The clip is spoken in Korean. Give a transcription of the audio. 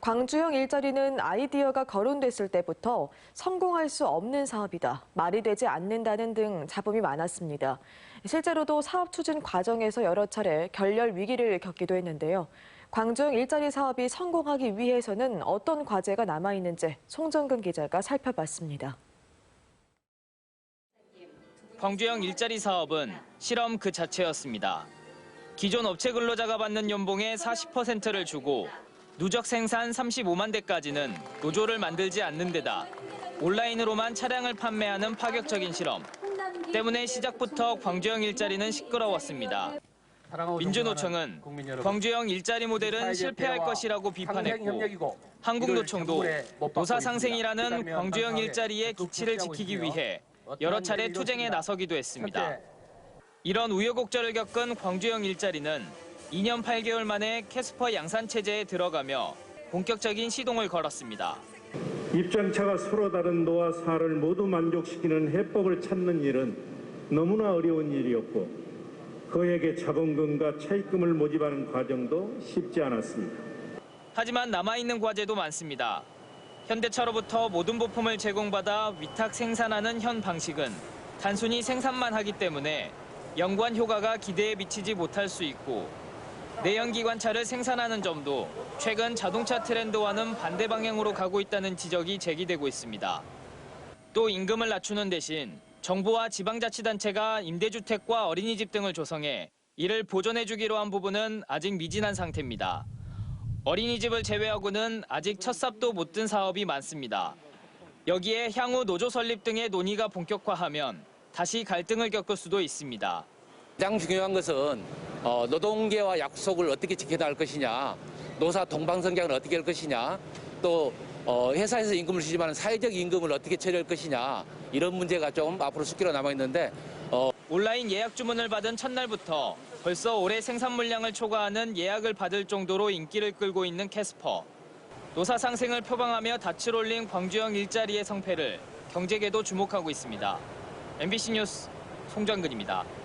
광주형 일자리는 아이디어가 거론됐을 때부터 성공할 수 없는 사업이다, 말이 되지 않는다는 등 잡음이 많았습니다. 실제로도 사업 추진 과정에서 여러 차례 결렬 위기를 겪기도 했는데요. 광주형 일자리 사업이 성공하기 위해서는 어떤 과제가 남아있는지 송정근 기자가 살펴봤습니다. 광주형 일자리 사업은 실험 그 자체였습니다. 기존 업체 근로자가 받는 연봉의 40%를 주고 누적 생산 35만 대까지는 노조를 만들지 않는 데다 온라인으로만 차량을 판매하는 파격적인 실험 때문에 시작부터 광주형 일자리는 시끄러웠습니다. 민주노총은 광주형 일자리 모델은 실패할 것이라고 비판했고 한국노총도 노사 상생이라는 광주형 일자리의 기치를 지키기 위해 여러 차례 투쟁에 나서기도 했습니다. 이런 우여곡절을 겪은 광주형 일자리는 2년 8개월 만에 캐스퍼 양산 체제에 들어가며 본격적인 시동을 걸었습니다. 입장차가 서로 다른 노와 사를 모두 만족시키는 해법을 찾는 일은 너무나 어려운 일이었고 그에게 자본금과 차입금을 모집하는 과정도 쉽지 않았습니다. 하지만 남아있는 과제도 많습니다. 현대차로부터 모든 부품을 제공받아 위탁 생산하는 현 방식은 단순히 생산만 하기 때문에 연관 효과가 기대에 미치지 못할 수 있고 내연기 관차를 생산하는 점도 최근 자동차 트렌드와는 반대 방향으로 가고 있다는 지적이 제기되고 있습니다. 또 임금을 낮추는 대신 정부와 지방자치단체가 임대주택과 어린이집 등을 조성해 이를 보존해주기로 한 부분은 아직 미진한 상태입니다. 어린이집을 제외하고는 아직 첫 삽도 못 든 사업이 많습니다. 여기에 향후 노조 설립 등의 논의가 본격화하면 다시 갈등을 겪을 수도 있습니다. 가장 중요한 것은 어, 노동계와 약속을 어떻게 지켜나갈 것이냐, 노사 동방성장을 어떻게 할 것이냐, 또 어, 회사에서 임금을 주지만 사회적 임금을 어떻게 처리할 것이냐 이런 문제가 좀 앞으로 숙기로 남아 있는데 어, 온라인 예약 주문을 받은 첫날부터 벌써 올해 생산 물량을 초과하는 예약을 받을 정도로 인기를 끌고 있는 캐스퍼. 노사 상생을 표방하며 올린 광주형 일자리의 성패를 경제계도 주목하고 있습니다. MBC 뉴스 송정근입니다.